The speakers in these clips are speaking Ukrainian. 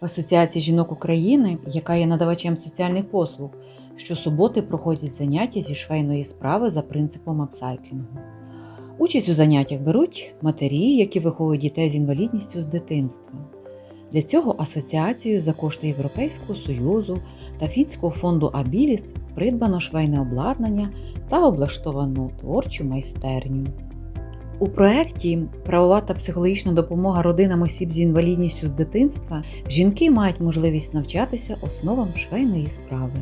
В Асоціації жінок України, яка є надавачем соціальних послуг, щосуботи проходять заняття зі швейної справи за принципом апсайклінгу. Участь у заняттях беруть матері, які виховують дітей з інвалідністю з дитинства. Для цього асоціацією за кошти Європейського Союзу та Фінського фонду Абіліс придбано швейне обладнання та облаштовано творчу майстерню. У проєкті Правова та психологічна допомога родинам осіб з інвалідністю з дитинства жінки мають можливість навчатися основам швейної справи.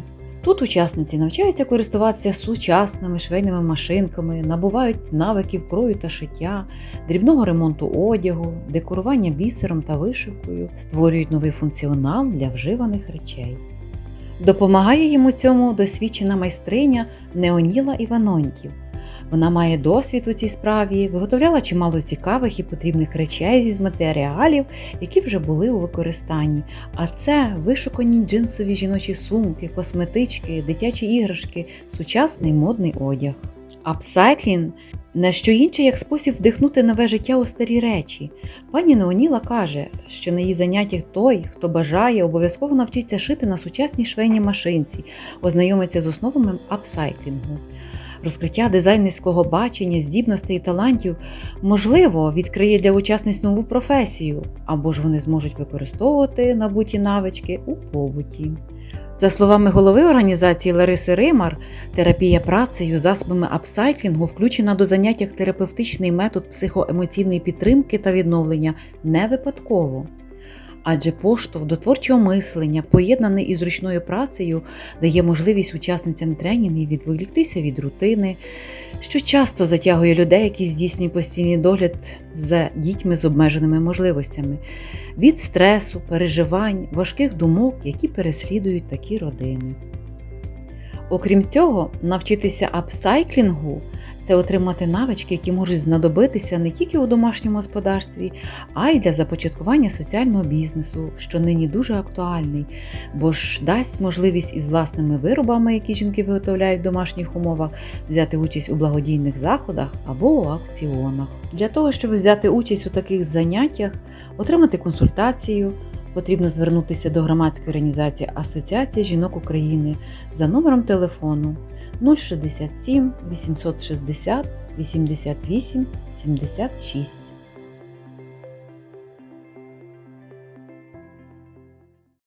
Тут учасниці навчаються користуватися сучасними швейними машинками, набувають навиків крою та шиття, дрібного ремонту одягу, декорування бісером та вишивкою, створюють новий функціонал для вживаних речей. Допомагає їм у цьому досвідчена майстриня Неоніла Іваноньків. Вона має досвід у цій справі, виготовляла чимало цікавих і потрібних речей з матеріалів, які вже були у використанні. А це вишукані джинсові жіночі сумки, косметички, дитячі іграшки, сучасний модний одяг. Апсайклінг не що інше, як спосіб вдихнути нове життя у старі речі. Пані Неоніла каже, що на її заняттях той, хто бажає, обов'язково навчиться шити на сучасній швейній машинці, ознайомиться з основами апсайклінгу. Розкриття дизайнерського бачення, здібностей і талантів, можливо, відкриє для учасниць нову професію, або ж вони зможуть використовувати набуті навички у побуті. За словами голови організації Лариси Римар, терапія працею засобами апсайклінгу включена до занять як терапевтичний метод психоемоційної підтримки та відновлення не випадково. Адже поштовх до творчого мислення, поєднаний із ручною працею, дає можливість учасницям тренінгів відволіктися від рутини, що часто затягує людей, які здійснюють постійний догляд за дітьми з обмеженими можливостями, від стресу, переживань, важких думок, які переслідують такі родини. Окрім цього, навчитися апсайклінгу це отримати навички, які можуть знадобитися не тільки у домашньому господарстві, а й для започаткування соціального бізнесу, що нині дуже актуальний, бо ж дасть можливість із власними виробами, які жінки виготовляють в домашніх умовах, взяти участь у благодійних заходах або у аукціонах. Для того, щоб взяти участь у таких заняттях, отримати консультацію. Потрібно звернутися до громадської організації Асоціація жінок України за номером телефону 067 860 88 76.